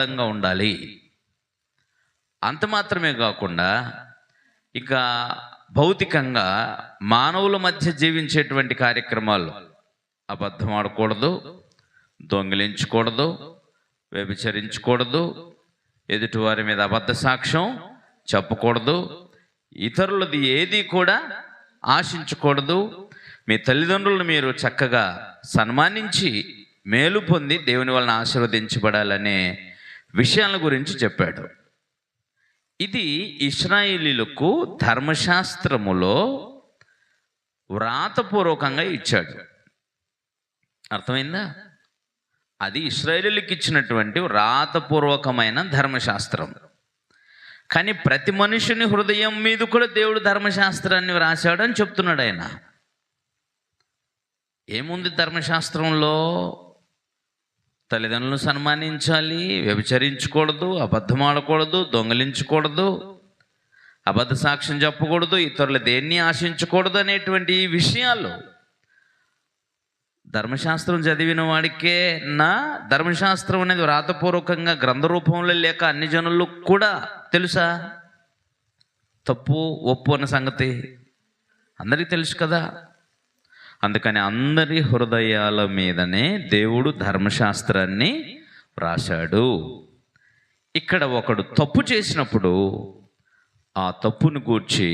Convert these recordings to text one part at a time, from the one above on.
సిద్ధంగా ఉండాలి. అంత మాత్రమే కాకుండా ఇక భౌతికంగా మానవుల మధ్య జీవించేటువంటి కార్యక్రమాలు అబద్ధం ఆడకూడదు దొంగిలించకూడదు వ్యభిచరించకూడదు ఎదుటివారి మీద అబద్ధ సాక్ష్యం చెప్పకూడదు ఇతరులది ఏది కూడా ఆశించకూడదు. మీ తల్లిదండ్రులను మీరు చక్కగా సన్మానించి మేలు పొంది దేవుని వలన ఆశీర్వదించబడాలనే విషయాల గురించి చెప్పాడు. ఇది ఇస్రాయేలీలకు ధర్మశాస్త్రములో వ్రాతపూర్వకంగా ఇచ్చాడు. అర్థమైందా? అది ఇస్రాయేలీలకు ఇచ్చినటువంటి వ్రాతపూర్వకమైన ధర్మశాస్త్రం. కానీ ప్రతి మనుషుని హృదయం మీద కూడా దేవుడు ధర్మశాస్త్రాన్ని వ్రాశాడు అని చెప్తున్నాడు ఆయన. ఏముంది ధర్మశాస్త్రంలో? తల్లిదండ్రులను సన్మానించాలి వ్యభిచరించకూడదు అబద్ధం ఆడకూడదు దొంగలించకూడదు అబద్ధ సాక్ష్యం చెప్పకూడదు ఇతరులు దేన్ని ఆశించకూడదు అనేటువంటి ఈ విషయాలు ధర్మశాస్త్రం చదివిన వాడికే నా ధర్మశాస్త్రం అనేది వ్రాతపూర్వకంగా గ్రంథ రూపంలో లేక అన్ని జనులు కూడా తెలుసా? తప్పు ఒప్పు అన్న సంగతి అందరికీ తెలుసు కదా? అందుకని అందరి హృదయాల మీదనే దేవుడు ధర్మశాస్త్రాన్ని వ్రాశాడు. ఇక్కడ ఒకడు తప్పు చేసినప్పుడు ఆ తప్పును గూర్చి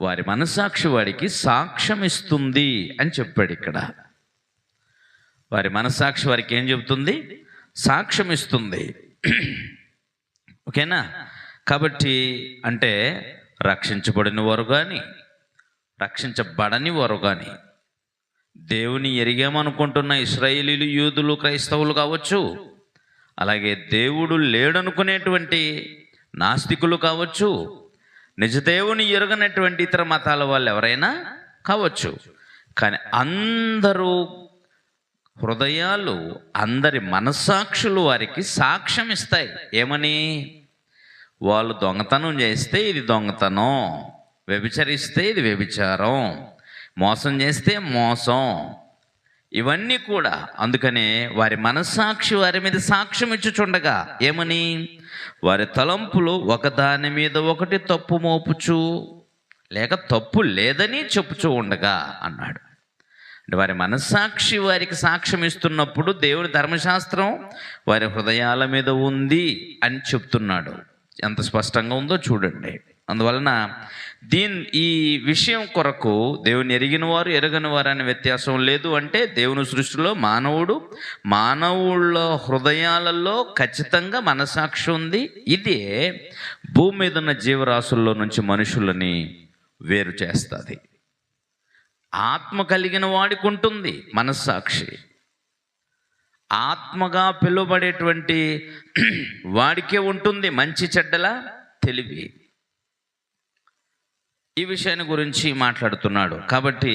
వారి మనసాక్షి వాడికి సాక్ష్యం ఇస్తుంది అని చెప్పాడు ఇక్కడ. వారి మనసాక్షి వారికి ఏం చెబుతుంది? సాక్ష్యం ఇస్తుంది ఓకేనా? కాబట్టి అంటే రక్షించబడిన వారు కానీ రక్షించబడని వారు కానీ దేవుని ఎరిగామనుకుంటున్న ఇస్రాయేలీలు యూదులు క్రైస్తవులు కావచ్చు అలాగే దేవుడు లేడనుకునేటువంటి నాస్తికులు కావచ్చు నిజదేవుని ఎరగనటువంటి ఇతర మతాల వాళ్ళు ఎవరైనా కావచ్చు. కానీ అందరూ హృదయాలు అందరి మనస్సాక్షులు వారికి సాక్ష్యం ఇస్తాయి. ఏమని? వాళ్ళు దొంగతనం చేస్తే ఇది దొంగతనం. వ్యభిచరిస్తే ఇది వ్యభిచారం. మోసం చేస్తే మోసం. ఇవన్నీ కూడా అందుకనే వారి మనస్సాక్షి వారి మీద సాక్ష్యం ఇచ్చుచుండగా ఏమని? వారి తలంపులు ఒకదాని మీద ఒకటి తప్పు మోపుచు లేక తప్పు లేదని చెప్పుచూ ఉండగా అన్నాడు. అంటే వారి మనస్సాక్షి వారికి సాక్ష్యం ఇస్తున్నప్పుడు దేవుని ధర్మశాస్త్రం వారి హృదయాల మీద ఉంది అని చెప్తున్నాడు. ఎంత స్పష్టంగా ఉందో చూడండి. అందువలన దీని ఈ విషయం కొరకు దేవుని ఎరిగిన వారు ఎరగని వారు అనే వ్యత్యాసం లేదు అంటే దేవుని సృష్టిలో మానవుడు మానవుళ్ళ హృదయాలలో ఖచ్చితంగా మనసాక్షి ఉంది. ఇదే భూమి మీద ఉన్న జీవరాశుల్లో నుంచి మనుషులని వేరు చేస్తుంది. ఆత్మ కలిగిన వాడికి ఉంటుంది మనస్సాక్షి. ఆత్మగా పిలువబడేటువంటి వాడికే ఉంటుంది మంచి చెడ్డల తెలివి. ఈ విషయాన్ని గురించి మాట్లాడుతున్నాడు. కాబట్టి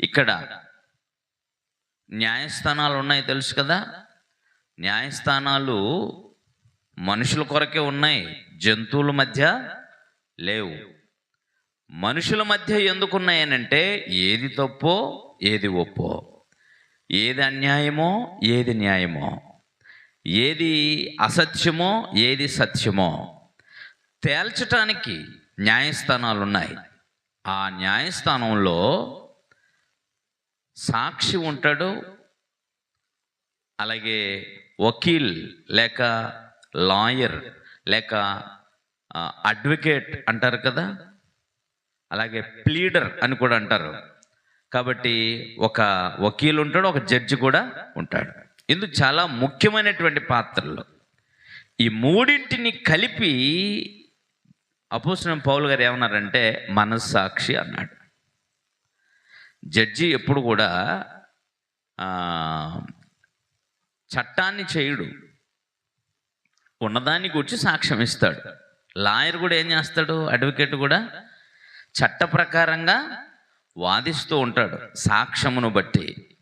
ఇక్కడ న్యాయస్థానాలు ఉన్నాయి తెలుసు కదా? న్యాయస్థానాలు మనుషుల కొరకే ఉన్నాయి జంతువుల మధ్య లేవు. మనుషుల మధ్య ఎందుకున్నాయనంటే ఏది తప్పో ఏది ఒప్పో. ఏది అన్యాయమో ఏది న్యాయమో. ఏది అసత్యమో ఏది సత్యమో. తేల్చటానికి న్యాయస్థానాలు ఉన్నాయి ఆ న్యాయస్థానంలో సాక్షి ఉంటాడు అలాగే వకీల్ లేక లాయర్ లేక అడ్వకేట్ అంటారు కదా అలాగే ప్లీడర్ అని కూడా అంటారు. కాబట్టి ఒక వకీలు ఉంటాడు ఒక జడ్జి కూడా ఉంటాడు. ఇందుకు చాలా ముఖ్యమైనటువంటి పాత్రలు. ఈ మూడింటిని కలిపి అపోసిన పౌలు గారు ఏమన్నారంటే మనస్సాక్షి అన్నాడు. జడ్జి ఎప్పుడు కూడా చట్టాన్ని చేయుడు. ఉన్నదాన్ని గురించి సాక్ష్యం ఇస్తాడు. లాయర్ కూడా ఏం చేస్తాడు? అడ్వకేట్ కూడా చట్ట ప్రకారంగా వాదిస్తూ ఉంటాడు సాక్ష్యమును బట్టి.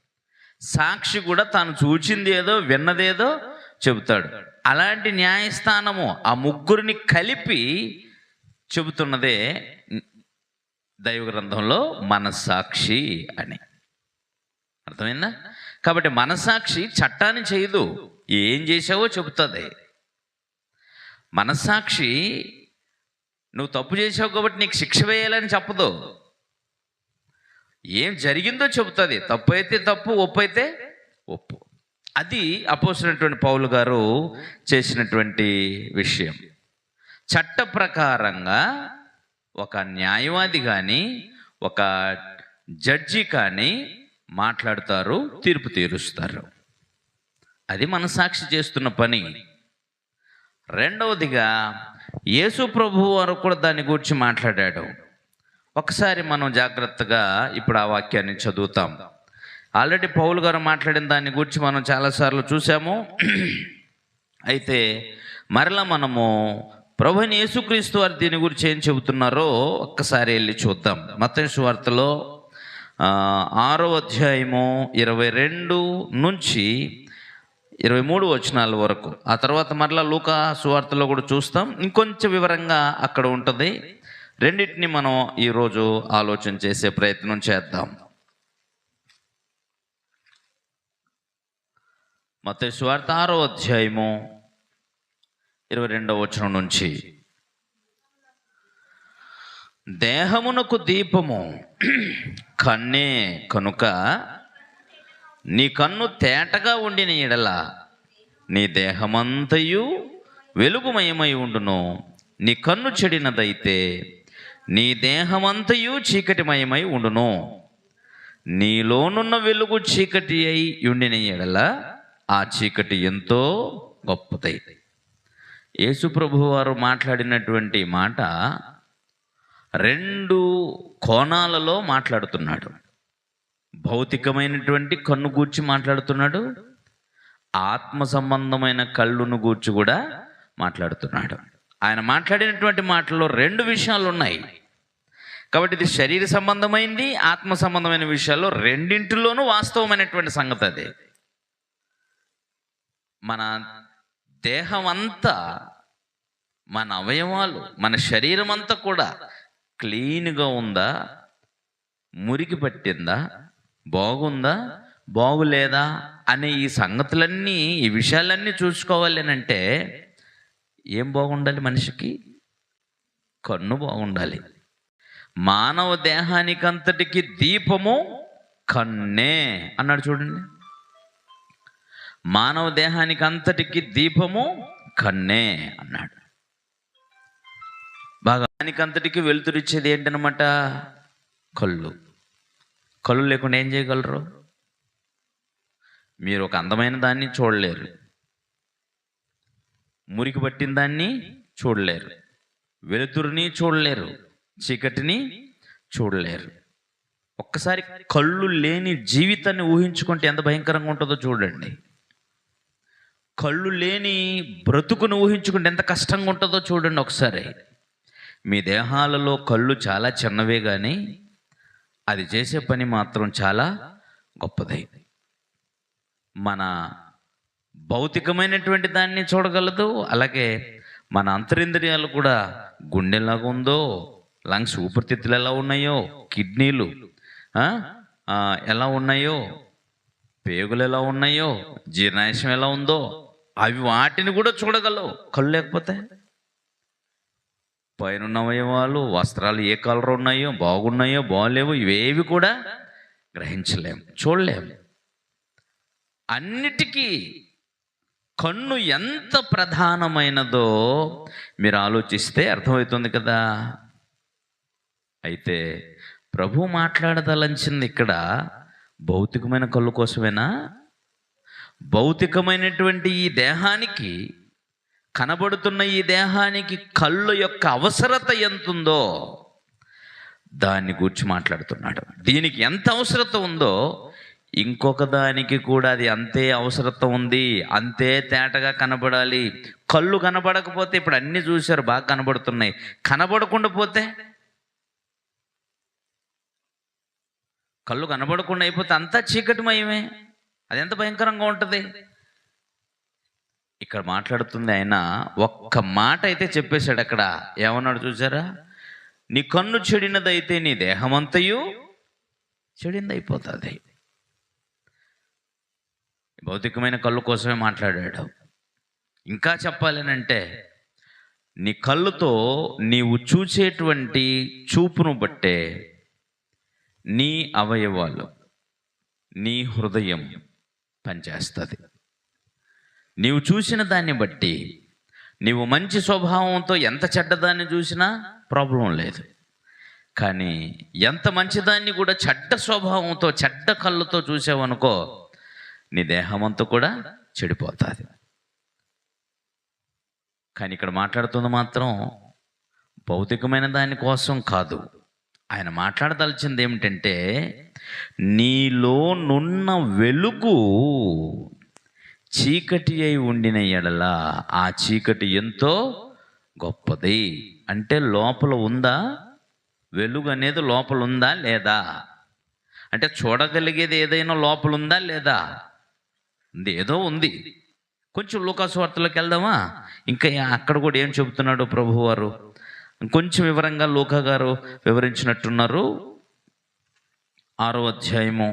సాక్షి కూడా తాను చూచింది ఏదో విన్నదేదో చెబుతాడు. అలాంటి న్యాయస్థానము ఆ ముగ్గురిని కలిపి చెబుతున్నదే దైవ గ్రంథంలో మనస్సాక్షి అని. అర్థమైందా? కాబట్టి మనసాక్షి చట్టాన్ని చేయదు. ఏం చేసావో చెబుతుంది. మనస్సాక్షి నువ్వు తప్పు చేసావు కాబట్టి నీకు శిక్ష వేయాలని చెప్పదు. ఏం జరిగిందో చెబుతుంది. తప్పు అయితే తప్పు ఒప్పు అయితే ఒప్పు. అది అపోసినటువంటి పౌలు గారు చేసినటువంటి విషయం. చట్ట ప్రకారంగా ఒక న్యాయవాది కానీ ఒక జడ్జి కానీ మాట్లాడతారు తీర్పు తీరుస్తారు. అది మనసాక్షి చేస్తున్న పని. రెండవదిగా యేసు ప్రభు వారు కూడా దాని గురించి మాట్లాడాడు. ఒకసారి మనం జాగ్రత్తగా ఇప్పుడు ఆ వాక్యాన్ని చదువుతాం. ఆల్రెడీ పౌలు గారు మాట్లాడిన దాని గురించి మనం చాలాసార్లు చూసాము అయితే మరలా మనము ప్రభుని యేసుక్రీస్తు వారు దీని గురించి ఏం చెబుతున్నారో ఒక్కసారి వెళ్ళి చూద్దాం. మత వార్తలో ఆరో అధ్యాయము ఇరవై రెండు నుంచి ఇరవై మూడు వచనాల వరకు. ఆ తర్వాత మరలా లూకా సువార్తలో కూడా చూస్తాం. ఇంకొంచెం వివరంగా అక్కడ ఉంటుంది. రెండింటిని మనం ఈరోజు ఆలోచన చేసే ప్రయత్నం చేద్దాం. మత స్వార్థ ఆరో అధ్యాయము ఇరవై రెండవ వచనం నుంచి. దేహమునకు దీపము కన్నే కనుక నీ కన్ను తేటగా ఉండిన ఎడల నీ దేహమంతయు వెలుగుమయమై ఉండును. నీ కన్ను చెడినదైతే నీ దేహమంతయు చీకటిమయమై ఉండును. నీలోనున్న వెలుగు చీకటి అయి ఉండిన ఎడల ఆ చీకటి ఎంతో గొప్పదై యేసుప్రభు వారు మాట్లాడినటువంటి మాట రెండు కోణాలలో మాట్లాడుతున్నాడు. భౌతికమైనటువంటి కన్ను గూర్చి మాట్లాడుతున్నాడు. ఆత్మ సంబంధమైన కళ్ళును గూర్చి కూడా మాట్లాడుతున్నాడు. ఆయన మాట్లాడినటువంటి మాటల్లో రెండు విషయాలు ఉన్నాయి. కాబట్టి ఇది శరీర సంబంధమైంది ఆత్మ సంబంధమైన విషయాల్లో రెండింటిలోనూ వాస్తవమైనటువంటి సంగతి అదే. మన దేహం అంతా మన అవయవాలు మన శరీరం అంతా కూడా క్లీన్గా ఉందా? మురికి పట్టిందా? బాగుందా? బాగులేదా? అనే ఈ సంగతులన్నీ ఈ విషయాలన్నీ చూసుకోవాలి అని అంటే ఏం బాగుండాలి మనిషికి? కన్ను బాగుండాలి. మానవ దేహానికంతటికి దీపము కన్నే అన్నాడు చూడండి. మానవ దేహానికి అంతటికి దీపము కన్నే అన్నాడు. బాగా అంతటికి వెలుతురిచ్చేది ఏంటనమాట కళ్ళు. కళ్ళు లేకుండా ఏం చేయగలరు? మీరు ఒక అందమైన దాన్ని చూడలేరు. మురికి పట్టిన దాన్ని చూడలేరు. వెలుతురుని చూడలేరు. చీకటిని చూడలేరు. ఒక్కసారి కళ్ళు లేని జీవితాన్ని ఊహించుకుంటే ఎంత భయంకరంగా ఉంటుందో చూడండి. కళ్ళు లేని బ్రతుకును ఊహించుకుంటే ఎంత కష్టంగా ఉంటుందో చూడండి ఒకసారి. మీ దేహాలలో కళ్ళు చాలా చిన్నవే కానీ అది చేసే పని మాత్రం చాలా గొప్పది. మన భౌతికమైనటువంటి దాన్ని చూడగలదు అలాగే మన అంతరింద్రియాలు కూడా గుండెలాగా ఉందో లంగ్స్ ఊపిరితిత్తులు ఎలా ఉన్నాయో కిడ్నీలు ఎలా ఉన్నాయో పేగులు ఎలా ఉన్నాయో జీర్ణాశయం ఎలా ఉందో అవి వాటిని కూడా చూడగలవు. కళ్ళు లేకపోతే? పైన అవయవాలు వస్త్రాలు ఏ కలర్ ఉన్నాయో బాగున్నాయో బాగలేవో ఇవేవి కూడా గ్రహించలేము చూడలేము అన్నిటికీ కన్ను ఎంత ప్రధానమైనదో మీరు ఆలోచిస్తే అర్థమవుతుంది కదా. అయితే ప్రభు మాట్లాడదలంచింది ఇక్కడ భౌతికమైన కళ్ళు కోసమేనా? భౌతికమైనటువంటి ఈ దేహానికి కనబడుతున్న ఈ దేహానికి కళ్ళు యొక్క అవసరత ఎంతుందో దాన్ని గురించి మాట్లాడుతున్నాడు. దీనికి ఎంత అవసరత ఉందో ఇంకొక దానికి కూడా అది అంతే అవసరత ఉంది అంతే తేటగా కనబడాలి. కళ్ళు కనబడకపోతే ఇప్పుడు అన్ని చూశారు బాగా కనబడుతున్నాయి. కనబడకుండా పోతే? కళ్ళు కనబడకుండా అయిపోతే అంతా చీకటిమయమే. అది ఎంత భయంకరంగా ఉంటుంది? ఇక్కడ మాట్లాడుతుంది ఆయన ఒక్క మాట అయితే చెప్పేశాడు అక్కడ. ఏమన్నాడు చూసారా? నీ కన్ను చెడినదైతే నీ దేహమంతయు చెడిందైపోతుంది. భౌతికమైన కళ్ళు కోసమే మాట్లాడాడు. ఇంకా చెప్పాలనంటే నీ కళ్ళుతో నీవు చూసేటువంటి చూపును బట్టే నీ అవయవాలు నీ హృదయం పనిచేస్తుంది నీవు చూసిన దాన్ని బట్టి నీవు మంచి స్వభావంతో ఎంత చెడ్డదాన్ని చూసినా ప్రాబ్లం లేదు. కానీ ఎంత మంచిదాన్ని కూడా చెడ్డ స్వభావంతో చెడ్డ కళ్ళతో చూసావనుకో నీ దేహమంతా కూడా చెడిపోతుంది. కానీ ఇక్కడ మాట్లాడుతుంది మాత్రం భౌతికమైన దాని కోసం కాదు. ఆయన మాట్లాడదలిచింది ఏమిటంటే నీలో నున్న వెలుగు చీకటి అయి ఉండిన ఎడల ఆ చీకటి ఎంతో గొప్పది. అంటే లోపల ఉందా? వెలుగు అనేది లోపల ఉందా లేదా? అంటే చూడగలిగేది ఏదైనా లోపల ఉందా లేదా? ఉంది ఏదో ఉంది. కొంచెం లూకాసు వార్తలోకి వెళ్దామా? ఇంకా అక్కడ కూడా ఏం చెబుతున్నాడు ప్రభువారు? కొంచెం వివరంగా లూకా గారు వివరించినట్టున్నారు. ఆరో అధ్యాయము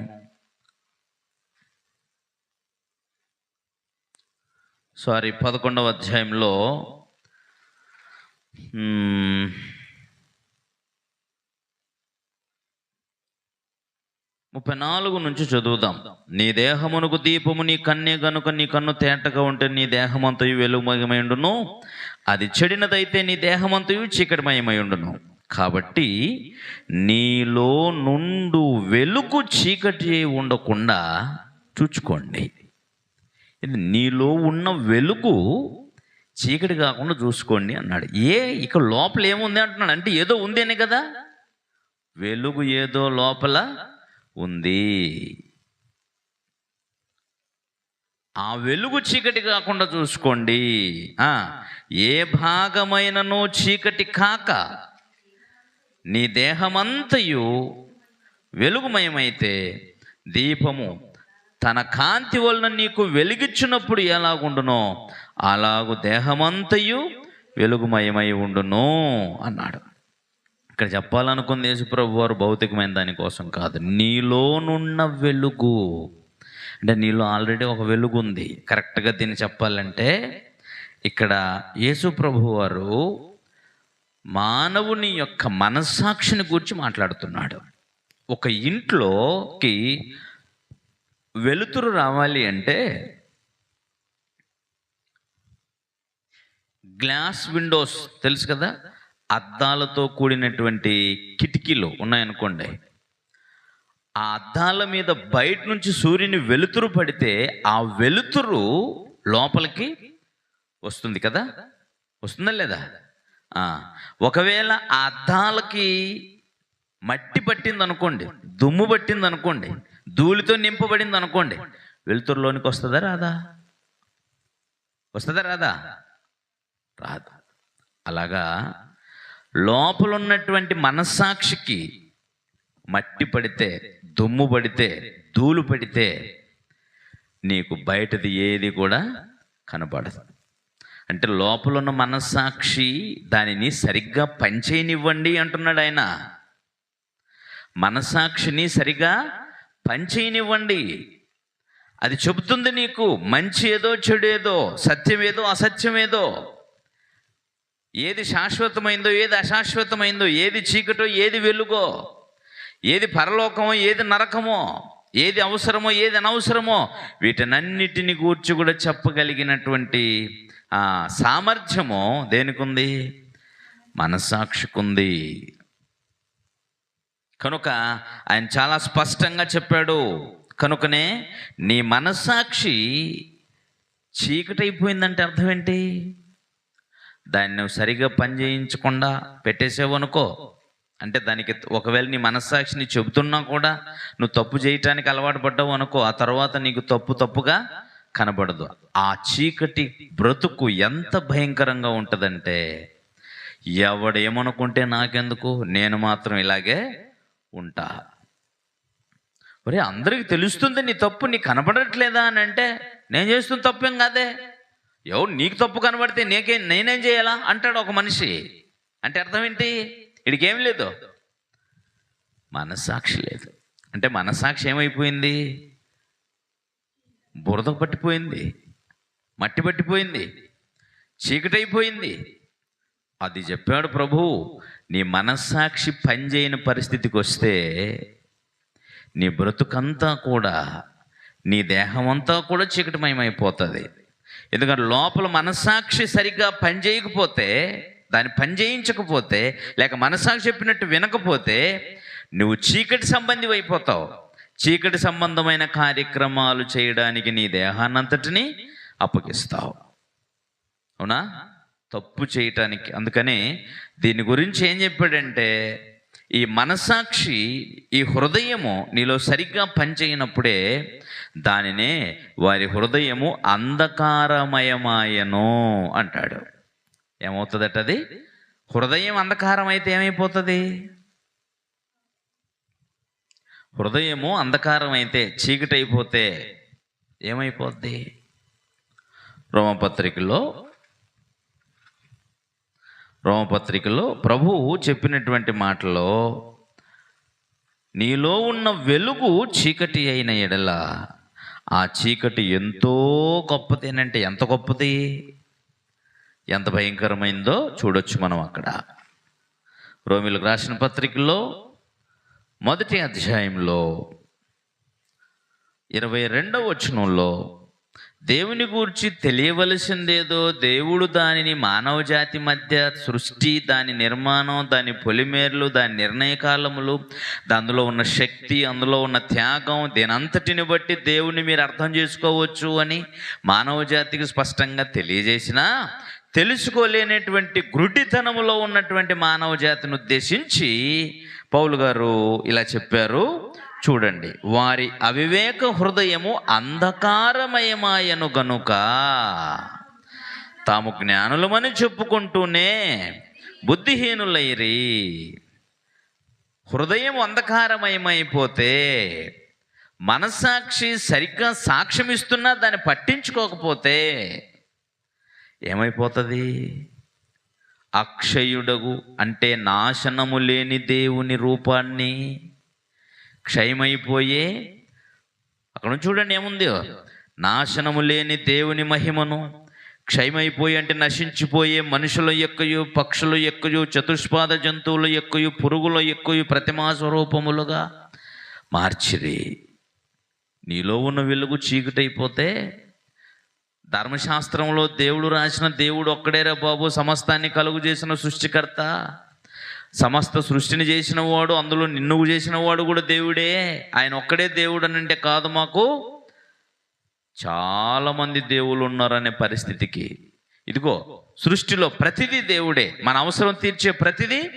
సారీ పదకొండవ అధ్యాయంలో ముప్పై నాలుగు నుంచి చదువుదాం. నీ దేహమునకు దీపము నీ కన్నే గనుక నీ కన్ను తేటగా ఉంటే నీ దేహమంతయు వెలుగుమయమైండును అది చెడినదైతే నీ దేహమంతయు చీకటిమయమైండును కాబట్టి నీలో నుండు వెలుగు చీకటి ఉండకుండా చూచుకోండి. ఇది నీలో ఉన్న వెలుగు చీకటి కాకుండా చూసుకోండి అన్నాడు. ఏ ఇక లోపల ఏముంది అంటున్నాడు? అంటే ఏదో ఉంది కదా? వెలుగు ఏదో లోపల ఉంది. ఆ వెలుగు చీకటి కాకుండా చూసుకోండి. ఏ భాగమైనను చీకటి కాక నీ దేహమంతయు వెలుగుమయమైతే దీపము తన కాంతి వలన నీకు వెలిగించినప్పుడు ఎలాగుండునో అలాగు దేహమంతయు వెలుగుమయమై ఉండును అన్నాడు. ఇక్కడ చెప్పాలనుకుంది యేసుప్రభు వారు భౌతికమైన దానికోసం కాదు. నీలోనున్న వెలుగు అంటే నీలో ఆల్రెడీ ఒక వెలుగు ఉంది కరెక్ట్గా దీన్ని చెప్పాలంటే ఇక్కడ యేసుప్రభు వారు మానవుని యొక్క మనస్సాక్షిని గురించి మాట్లాడుతున్నాడు. ఒక ఇంట్లోకి వెలుతురు రావాలి అంటే గ్లాస్ విండోస్ తెలుసు కదా? అద్దాలతో కూడినటువంటి కిటికీలు ఉన్నాయనుకోండి. ఆ అద్దాల మీద బయట నుంచి సూర్యుని వెలుతురు పడితే ఆ వెలుతురు లోపలికి వస్తుంది కదా? వస్తుందా లేదా? ఒకవేళ ఆ అద్దాలకి మట్టి పట్టింది అనుకోండి దుమ్ము పట్టింది అనుకోండి ధూళితో నింపబడింది అనుకోండి వెలుతురులోనికి వస్తుందా రాదా? వస్తుందా రాదా? రాదు. అలాగా లోపల ఉన్నటువంటి మనస్సాక్షికి మట్టి పడితే దుమ్ము పడితే ధూళు పడితే నీకు బయటది ఏది కూడా కనపడదు. అంటే లోపల ఉన్న మనస్సాక్షి దానిని సరిగ్గా పనిచేయనివ్వండి అంటున్నాడు ఆయన. మనస్సాక్షిని సరిగా పనిచేయనివ్వండి. అది చెబుతుంది నీకు మంచి ఏదో చెడు ఏదో సత్యం ఏదో అసత్యం ఏదో. ఏది శాశ్వతమైందో ఏది అశాశ్వతమైందో ఏది చీకటో ఏది వెలుగో ఏది పరలోకమో ఏది నరకమో ఏది అవసరమో ఏది అనవసరమో వీటినన్నిటిని గూర్చి కూడా చెప్పగలిగినటువంటి ఆ సామర్థ్యము దేనికుంది? మనస్సాక్షికుంది. కనుక ఆయన చాలా స్పష్టంగా చెప్పాడు. కనుకనే నీ మనస్సాక్షి చీకటైపోయిందంటే అర్థం ఏంటి దాన్ని నువ్వు సరిగా పని చేయించకుండా పెట్టేసావు అనుకో. అంటే దానికి ఒకవేళ నీ మనస్సాక్షిని చెబుతున్నా కూడా నువ్వు తప్పు చేయటానికి అలవాటు పడ్డావు అనుకో ఆ తర్వాత నీకు తప్పు తప్పుగా కనబడదు. ఆ చీకటి బ్రతుకు ఎంత భయంకరంగా ఉంటుందంటే ఎవడేమనుకుంటే నాకెందుకు నేను మాత్రం ఇలాగే ఉంటా. ఒరే అందరికి తెలుస్తుంది నీ తప్పు నీ కనబడట్లేదా అని అంటే నేను చేస్తున్న తప్పేం కాదే? ఎవరు నీకు తప్పు కనబడితే నీకే నేనేం చేయాలా? అంటాడు ఒక మనిషి. అంటే అర్థం ఏంటి ఇడికేం లేదు. మనస్సాక్షి లేదు. అంటే మనస్సాక్షి ఏమైపోయింది? బురద పట్టిపోయింది మట్టి పట్టిపోయింది చీకటైపోయింది. అది చెప్పాడు ప్రభు నీ మనస్సాక్షి పనిచేయని పరిస్థితికి వస్తే నీ బ్రతుకంతా కూడా నీ దేహమంతా కూడా చీకటిమయమైపోతుంది. ఎందుకంటే లోపల మనస్సాక్షి సరిగ్గా పనిచేయకపోతే దాన్ని పని చేయించకపోతే లేక మనస్సాక్షి చెప్పినట్టు వినకపోతే నువ్వు చీకటి సంబంధి అయిపోతావు చీకటి సంబంధమైన కార్యక్రమాలు చేయడానికి నీ దేహాన్నంతటిని అప్పగిస్తావు. అవునా? తప్పు చేయటానికి. అందుకని దీని గురించి ఏం చెప్పాడంటే ఈ మనసాక్షి ఈ హృదయము నీలో సరిగ్గా పనిచేయనప్పుడే దానినే వారి హృదయము అంధకారమయమాయను అంటాడు. ఏమవుతుందట అది? హృదయం అంధకారం అయితే ఏమైపోతుంది? హృదయము అంధకారం అయితే చీకటి అయిపోతే ఏమైపోద్ది? రోమపత్రికలో రోమపత్రికలో ప్రభువు చెప్పినటువంటి మాటలో నీలో ఉన్న వెలుగు చీకటి అయిన ఎడల ఆ చీకటి ఎంతో గొప్పదేనంటే ఎంత గొప్పది? ఎంత భయంకరమైందో చూడొచ్చు మనం అక్కడ. రోమిలకు రాసిన పత్రికలో మొదటి అధ్యాయంలో ఇరవై రెండవ వచనంలో దేవుని గూర్చి తెలియవలసిందేదో దేవుడు దానిని మానవ జాతి మధ్య సృష్టి దాని నిర్మాణం దాని పొలిమేర్లు దాని నిర్ణయకాలములు దానిలో ఉన్న శక్తి అందులో ఉన్న త్యాగం దీనంతటిని బట్టి దేవుని మీరు అర్థం చేసుకోవచ్చు అని మానవ జాతికి స్పష్టంగా తెలియజేసిన తెలుసుకోలేనటువంటి గుడ్డితనములో ఉన్నటువంటి మానవ జాతిని ఉద్దేశించి పౌలు గారు ఇలా చెప్పారు చూడండి వారి అవివేక హృదయము అంధకారమయమాయను గనుక తాము జ్ఞానులమని చెప్పుకుంటూనే బుద్ధిహీనులైరి. హృదయం అంధకారమయమైపోతే మనస్సాక్షి సరిగ్గా సాక్ష్యం ఇస్తున్నా దాన్ని పట్టించుకోకపోతే ఏమైపోతుంది? అక్షయుడగు అంటే నాశనము లేని దేవుని రూపాన్ని క్షయమైపోయే అక్కడ చూడండి ఏముంది? నాశనము లేని దేవుని మహిమను క్షయమైపోయి అంటే నశించిపోయే మనుషుల యొక్కయు పక్షుల యొక్కయు చతుష్పాద జంతువుల యొక్కయు పురుగుల యొక్కయు ప్రతిమా స్వరూపములుగా మార్చిరి. నీలో ఉన్న వెలుగు చీకటైపోతే ధర్మశాస్త్రంలో దేవుడు రాసిన దేవుడు ఒక్కడేరా బాబు సమస్తాన్ని కలుగు చేసిన సృష్టికర్త. సమస్త సృష్టిని చేసిన వాడు అందులో నిన్ను చేసిన వాడు కూడా దేవుడే. ఆయన ఒక్కడే దేవుడు అని అంటే కాదు మాకు. చాలామంది దేవుళ్ళు ఉన్నారనే పరిస్థితికి. ఇదిగో సృష్టిలో ప్రతిదీ దేవుడే. మన అవసరం తీర్చే ప్రతిదీ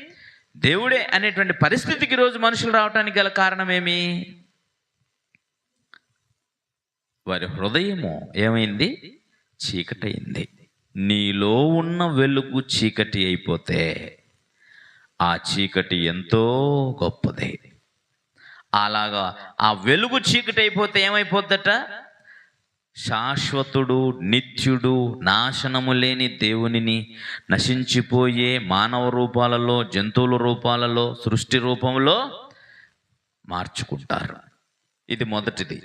దేవుడే అనేటువంటి పరిస్థితికి రోజు మనుషులు రావడానికి గల కారణమేమి వారి హృదయము ఏమైంది? చీకటైంది నీలో ఉన్న వెలుగు చీకటి అయిపోతే ఆ చీకటి ఎంతో గొప్పది. అలాగా ఆ వెలుగు చీకటి అయిపోతే ఏమైపోద్దట? శాశ్వతుడు నిత్యుడు నాశనము లేని దేవునిని నశించిపోయే మానవ రూపాలలో జంతువుల రూపాలలో సృష్టి రూపంలో మార్చుకుంటారు. ఇది మొదటిది.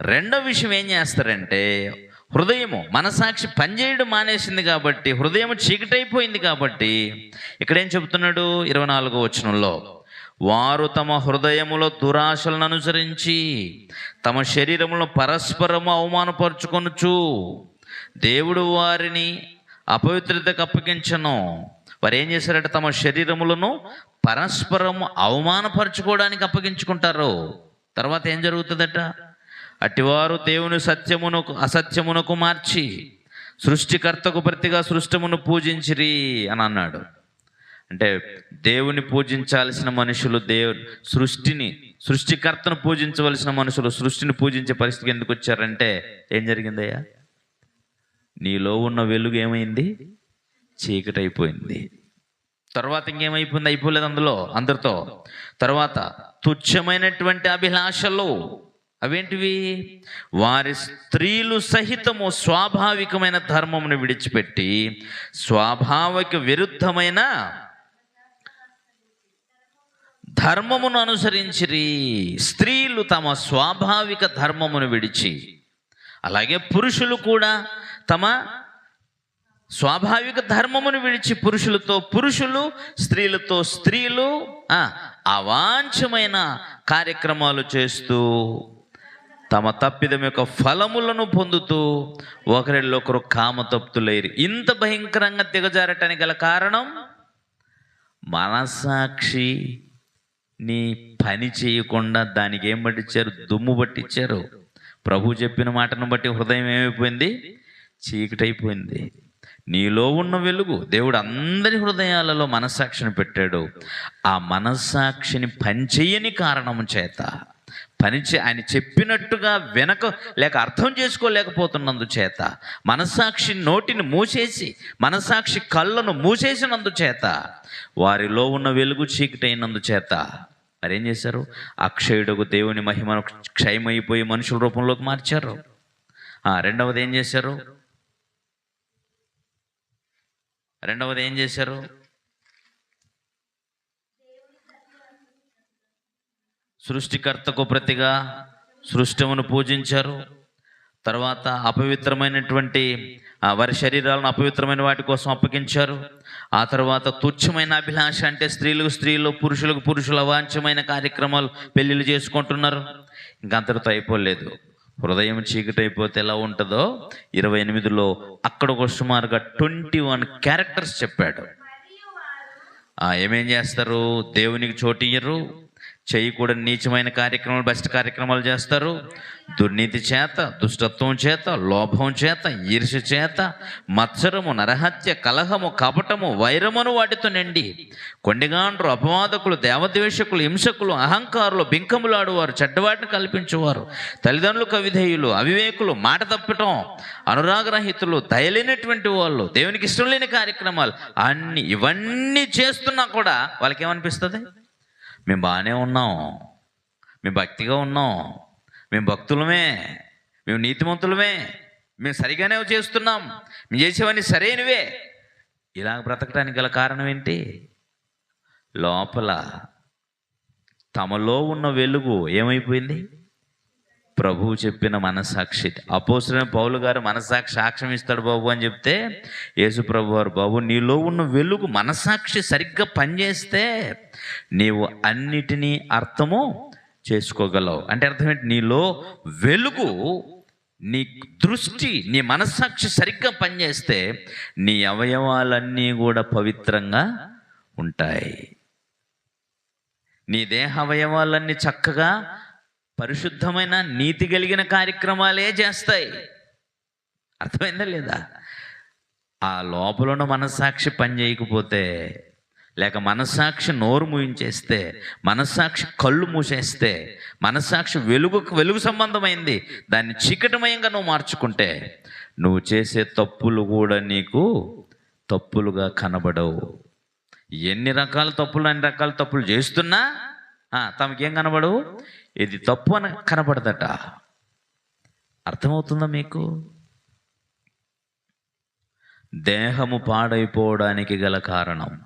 రెండో విషయం ఏం చేస్తారంటే హృదయము మనసాక్షి పనిచేయడం మానేసింది కాబట్టి హృదయం చీకటైపోయింది కాబట్టి ఇక్కడేం చెబుతున్నాడు ఇరవై నాలుగో వచనంలో? వారు తమ హృదయములో దురాశలను అనుసరించి తమ శరీరములను పరస్పరము అవమానపరుచుకొనుచు దేవుడు వారిని అపవిత్రతకు అప్పగించను. వారు ఏం చేశారంటే? తమ శరీరములను పరస్పరము అవమానపరుచుకోవడానికి అప్పగించుకుంటారు. తర్వాత ఏం జరుగుతుందట? అటివారు దేవుని సత్యమునకు అసత్యమునకు మార్చి సృష్టికర్తకు ప్రతిగా సృష్టమును పూజించిరి అని అన్నాడు. అంటే దేవుని పూజించాల్సిన మనుషులు దేవు సృష్టిని సృష్టికర్తను పూజించవలసిన మనుషులు సృష్టిని పూజించే పరిస్థితికి ఎందుకు వచ్చారంటే ఏం జరిగిందయ్యా? నీలో ఉన్న వెలుగు ఏమైంది? చీకటి అయిపోయింది తర్వాత ఇంకేమైపోయింది? అయిపోలేదు అందులో అందరితో. తర్వాత తుచ్చమైనటువంటి అభిలాషలు అవేంటివి? వారి స్త్రీలు సహితము స్వాభావికమైన ధర్మమును విడిచిపెట్టి స్వాభావిక విరుద్ధమైన ధర్మమును అనుసరించిరి. స్త్రీలు తమ స్వాభావిక ధర్మమును విడిచి అలాగే పురుషులు కూడా తమ స్వాభావిక ధర్మమును విడిచి పురుషులతో పురుషులు స్త్రీలతో స్త్రీలు అవాంఛమైన కార్యక్రమాలు చేస్తూ తమ తప్పిదం యొక్క ఫలములను పొందుతూ ఒకరిలో ఒకరు కామతప్తులైరు. ఇంత భయంకరంగా దిగజారటానికి గల కారణం? మనసాక్షి నీ పని చేయకుండా దానికి ఏం పట్టించారు దుమ్ము పట్టించారు ప్రభు చెప్పిన మాటను బట్టి హృదయం ఏమైపోయింది? చీకటైపోయింది. నీలో ఉన్న వెలుగు. దేవుడు అందరి హృదయాలలో మనస్సాక్షిని పెట్టాడు. ఆ మనస్సాక్షిని పనిచేయని కారణం చేత. పనిచే ఆయన చెప్పినట్టుగా వెనక లేక అర్థం చేసుకోలేకపోతున్నందుచేత మనసాక్షి మనస్సాక్షి నోటిని మూసేసి మనస్సాక్షి కళ్ళను మూసేసినందుచేత వారిలో ఉన్న వెలుగు చీకటైనందుచేత మరేం చేశారు? అక్షయుడుకు దేవుని మహిమను క్షయమైపోయి మనుషుల రూపంలోకి మార్చారు. రెండవది ఏం చేశారు? రెండవది ఏం చేశారు? సృష్టికర్తకు ప్రతిగా సృష్టమును పూజించారు. తర్వాత అపవిత్రమైనటువంటి వారి శరీరాలను అపవిత్రమైన వాటి కోసం అప్పగించారు. ఆ తర్వాత తుచ్చమైన అభిలాష అంటే స్త్రీలకు స్త్రీలు పురుషులకు పురుషులు అవాంఛమైన కార్యక్రమాలు పెళ్ళిళ్ళు చేసుకుంటున్నారు. ఇంకా అంతటితో అయిపోలేదు. హృదయం చీకటి అయిపోతే ఎలా ఉంటుందో ఇరవై ఎనిమిదిలో అక్కడ ఒక సుమారుగా ట్వంటీ వన్ క్యారెక్టర్స్ చెప్పాడు. ఏమేం చేస్తారు? దేవునికి చోటియ్యరు చేయకూడని నీచమైన కార్యక్రమాలు బెస్ట్ కార్యక్రమాలు చేస్తారు. దుర్నీతి చేత దుష్టత్వం చేత లోభం చేత ఈర్ష చేత మత్సరము నరహత్య కలహము కపటము వైరమును వాటితో నిండి కొండిగాండ్రు అపవాదకులు దేవద్వేషకులు హింసకులు అహంకారులు బింకములాడువారు చెడ్డవాటిని కల్పించేవారు తల్లిదండ్రులు కవిధేయులు అవివేకులు మాట తప్పటం అనురాగరహితులు దయలేనటువంటి వాళ్ళు దేవునికి ఇష్టం లేని కార్యక్రమాలు అన్ని ఇవన్నీ చేస్తున్నా కూడా వాళ్ళకి ఏమనిపిస్తుంది మేము బాగానే ఉన్నాం. మేము భక్తిగా ఉన్నాం. మేము భక్తులమే. మేము నీతిమంతులమే. మేము సరిగానే చేస్తున్నాం. మేము చేసేవన్నీ సరైనవే. ఇలా బ్రతకడానికి గల కారణం ఏంటి? లోపల తమలో ఉన్న వెలుగు ఏమైపోయింది? ప్రభువు చెప్పిన మనసాక్షి అపోసరైన పౌలు గారు మనసాక్షి సాక్ష్యం ఇస్తాడు బాబు అని చెప్తే యేసు ప్రభు వారు బాబు నీలో ఉన్న వెలుగు మనసాక్షి సరిగ్గా పనిచేస్తే నీవు అన్నిటినీ అర్థము చేసుకోగలవు. అంటే అర్థం ఏంటి? నీలో వెలుగు నీ దృష్టి నీ మనస్సాక్షి సరిగ్గా పనిచేస్తే నీ అవయవాలన్నీ కూడా పవిత్రంగా ఉంటాయి. నీ దేహ అవయవాలన్నీ చక్కగా పరిశుద్ధమైన నీతి కలిగిన కార్యక్రమాలే చేస్తాయి. అర్థమైందా లేదా? ఆ లోపల ఉన్న మనస్సాక్షి పని చేయకపోతే లేక మనస్సాక్షి నోరు మూయించేస్తే మనస్సాక్షి కళ్ళు మూసేస్తే మనస్సాక్షి వెలుగు వెలుగు సంబంధమైంది దాన్ని చీకటమయంగా నువ్వు మార్చుకుంటే నువ్వు చేసే తప్పులు కూడా నీకు తప్పులుగా కనబడవు. ఎన్ని రకాల తప్పులు అన్ని రకాల తప్పులు చేస్తున్నా తమకేం కనబడవు? ఇది తప్పు అని కనబడదట అర్థమవుతుందా మీకు? దేహము పాడైపోవడానికి గల కారణం.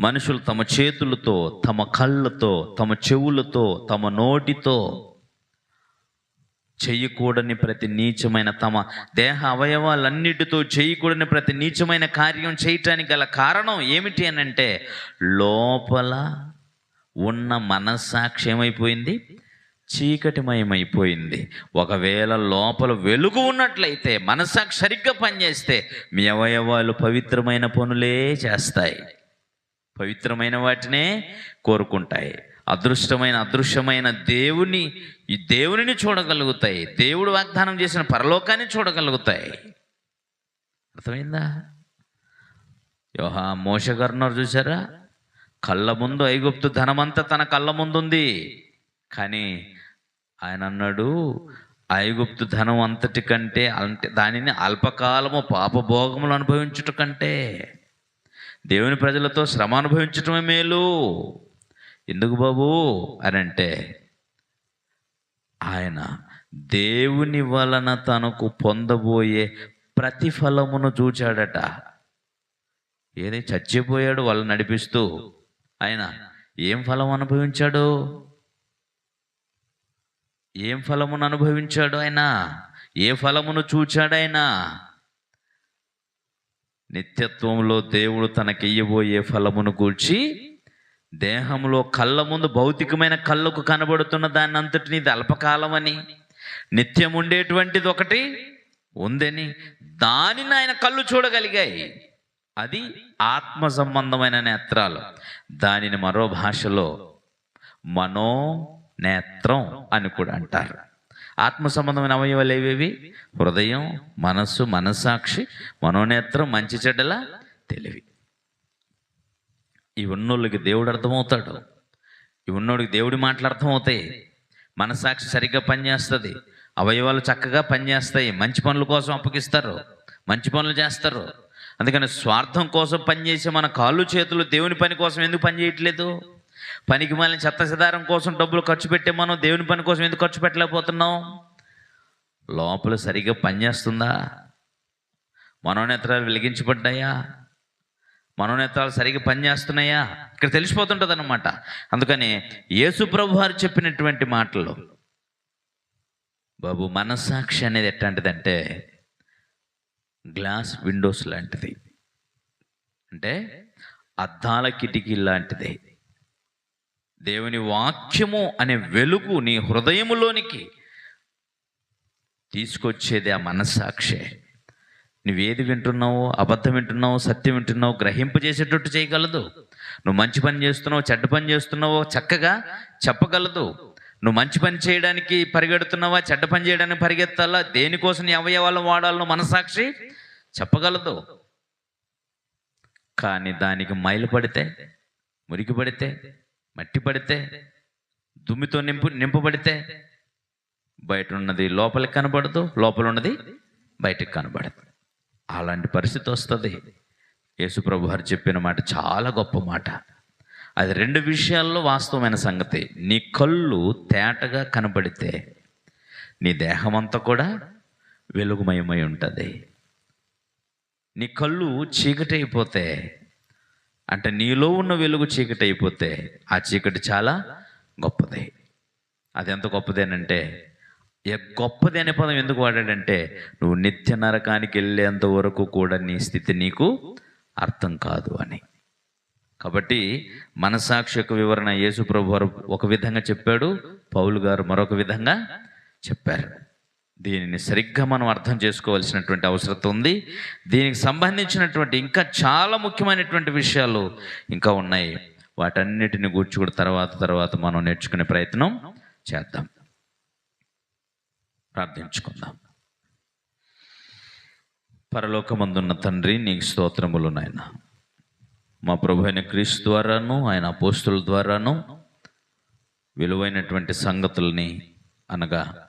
మనుషులు తమ చేతులతో తమ కళ్ళతో తమ చెవులతో తమ నోటితో చేయకూడని ప్రతి నీచమైన తమ దేహ అవయవాలన్నిటితో చేయకూడని ప్రతి నీచమైన కార్యం చేయటానికి గల కారణం ఏమిటి అని అంటే లోపల ఉన్న మనస్సాక్షి ఏమైపోయింది చీకటిమయమైపోయింది. ఒకవేళ లోపల వెలుగు ఉన్నట్లయితే మనస్సాక్షి సరిగ్గా పనిచేస్తే మీ అవయవాలు పవిత్రమైన పనులే చేస్తాయి. పవిత్రమైన వాటినే కోరుకుంటాయి. అదృష్టమైన అదృశ్యమైన దేవుని ఈ దేవునిని చూడగలుగుతాయి. దేవుడు వాగ్దానం చేసిన పరలోకాన్ని చూడగలుగుతాయి. అర్థమైందా? యోహా మోసగర్నర్ చూసారా కళ్ళ ముందు ఐగుప్తు ధనమంతా తన కళ్ళ ముందుంది. కానీ ఆయన అన్నాడు ఐగుప్తు ధనం అంతటి కంటే అంటే దానిని అల్పకాలము పాపభోగములు అనుభవించుట కంటే దేవుని ప్రజలతో శ్రమ అనుభవించటమే మేలు. ఎందుకు బాబు? అని అంటే ఆయన దేవుని వలన తనకు పొందబోయే ప్రతిఫలమును చూచాడట. ఏది చచ్చిపోయాడు వాళ్ళు నడిపిస్తూ ఆయన ఏం ఫలం అనుభవించాడు? ఏం ఫలమును అనుభవించాడు ఆయన? ఏ ఫలమును చూచాడైనా నిత్యత్వంలో దేవుడు తనకియ్యబోయే ఫలమును కూర్చి దేహంలో కళ్ళ ముందు భౌతికమైన కళ్ళకు కనబడుతున్న దాన్ని అంతటిని ఇది అల్పకాలమని నిత్యం ఉండేటువంటిది ఒకటి ఉందని దానిని ఆయన కళ్ళు చూడగలిగాయి. అది ఆత్మ సంబంధమైన నేత్రాలు. దానిని మరో భాషలో మనో నేత్రం అని కూడా అంటారు. ఆత్మ సంబంధమైన అవయవాలు ఏవేవి? హృదయం మనస్సు మనస్సాక్షి మనోనేత్రం మంచి చెడ్డల? తెలివి. ఈ ఉన్నోళ్ళకి దేవుడు అర్థమవుతాడు. ఈ ఉన్నోడికి దేవుడి మాటలు అర్థమవుతాయి మనసాక్షి సరిగ్గా పనిచేస్తుంది. అవయవాలు చక్కగా పనిచేస్తాయి. మంచి పనుల కోసం అప్పగిస్తారు. మంచి పనులు చేస్తారు. అందుకని స్వార్థం కోసం పనిచేసే మన కాళ్ళు చేతులు దేవుని పని కోసం ఎందుకు పనిచేయట్లేదు పనికి మళ్ళీ చెత్త సిదారం కోసం డబ్బులు ఖర్చు పెట్టే మనం దేవుని పని కోసం ఎందుకు ఖర్చు పెట్టలేకపోతున్నాం? లోపల సరిగ్గా పనిచేస్తుందా మనోనేత్రాలు వెలిగించబడ్డాయా? మనోనేత్రాలు సరిగ్గా పనిచేస్తున్నాయా ఇక్కడ తెలిసిపోతుంటుంది అనమాట అందుకని యేసు ప్రభు వారు చెప్పినటువంటి మాటలు. బాబు మనస్సాక్షి అనేది ఎట్లాంటిదంటే గ్లాస్ విండోస్ లాంటిది. అంటే అద్దాల కిటికీ లాంటిది. దేవుని వాక్యము అనే వెలుగు నీ హృదయములోనికి తీసుకొచ్చేది ఆ మనస్సాక్షే. నువ్వేది వింటున్నావో అబద్ధం వింటున్నావో సత్యం వింటున్నావో గ్రహింపజేసేటట్టు చేయగలదు. నువ్వు మంచి పని చేస్తున్నావు చెడ్డ పని చేస్తున్నావో చక్కగా చెప్పగలదు. నువ్వు మంచి పని చేయడానికి పరిగెడుతున్నావా? చెడ్డ పని చేయడానికి పరిగెత్తాలా? దేనికోసం నీ అవయవాలను వాడాలను మనసాక్షి చెప్పగలదు. కానీ దానికి మైలు పడితే మురికి పడితే మట్టి పడితే దుమ్మితో నింపు నింపబడితే బయట ఉన్నది లోపలికి కనబడదు లోపల ఉన్నది బయటకు కనబడదు. అలాంటి పరిస్థితి వస్తుంది. యేసుప్రభు వారు చెప్పిన మాట చాలా గొప్ప మాట. అది రెండు విషయాల్లో వాస్తవమైన సంగతి. నీ కళ్ళు తేటగా కనబడితే నీ దేహం అంతా కూడా వెలుగుమయమై ఉంటుంది. నీ కళ్ళు చీకటి అయిపోతే అంటే నీలో ఉన్న వెలుగు చీకటి అయిపోతే ఆ చీకటి చాలా గొప్పది. అది ఎంత గొప్పదేనంటే ఏ గొప్పది అనే పదం ఎందుకు వాడాడంటే నువ్వు నిత్య నరకానికి వెళ్ళేంత వరకు కూడా నీ స్థితి నీకు అర్థం కాదు అని. కాబట్టి మనసాక్షి యొక్క వివరణ యేసు ప్రభు వారు ఒక విధంగా చెప్పాడు పౌలు గారు మరొక విధంగా చెప్పారు. దీనిని సరిగ్గా మనం అర్థం చేసుకోవాల్సినటువంటి అవసరం ఉంది. దీనికి సంబంధించినటువంటి ఇంకా చాలా ముఖ్యమైనటువంటి విషయాలు ఇంకా ఉన్నాయి. వాటన్నిటిని గూర్చి కూడా తర్వాత తర్వాత మనం నేర్చుకునే ప్రయత్నం చేద్దాం. ప్రార్థించుకుందాం. పరలోకమందున్న తండ్రి నీకు స్తోత్రములు నాయన. మా ప్రభు అయిన క్రీస్తు ద్వారాను ఆయన అపోస్తుల ద్వారాను విలువైనటువంటి సంగతుల్ని అనగా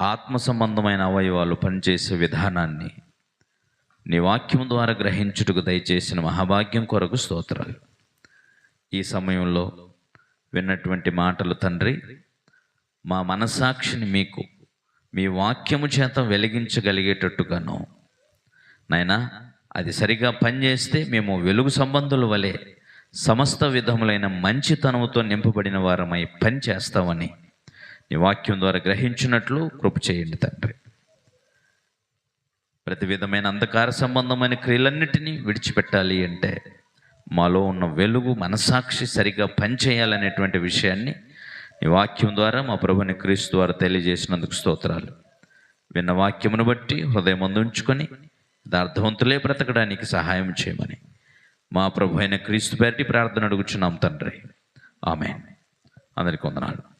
ఆత్మ సంబంధమైన అవయవాలు పనిచేసే విధానాన్ని నీ వాక్యం ద్వారా గ్రహించుటకు దయచేసిన మహాభాగ్యం కొరకు స్తోత్రాలు. ఈ సమయంలో విన్నటువంటి మాటలు తండ్రి మా మనసాక్షిని మీకు మీ వాక్యము చేత వెలిగించగలిగేటట్టుగాను నాయనా అది సరిగా పనిచేస్తే మేము వెలుగు సంబంధుల వలె సమస్త విధములైన మంచితనముతో నింపబడిన వారమై పని చేస్తామని నీ వాక్యం ద్వారా గ్రహించినట్లు కృప చేయండి తండ్రి. ప్రతి విధమైన అంధకార సంబంధమైన క్రియలన్నిటినీ విడిచిపెట్టాలి అంటే మాలో ఉన్న వెలుగు మనసాక్షి సరిగా పనిచేయాలనేటువంటి విషయాన్ని నీ వాక్యం ద్వారా మా ప్రభుని క్రీస్తు ద్వారా తెలియజేసినందుకు స్తోత్రాలు. విన్న వాక్యమును బట్టి హృదయం ఉంచుకొని యథార్థవంతులే బ్రతకడానికి సహాయం చేయమని మా ప్రభు అయిన క్రీస్తు పేరటి ప్రార్థన అడుగుచున్నాం తండ్రి. ఆమె అందరికి వందనాలు.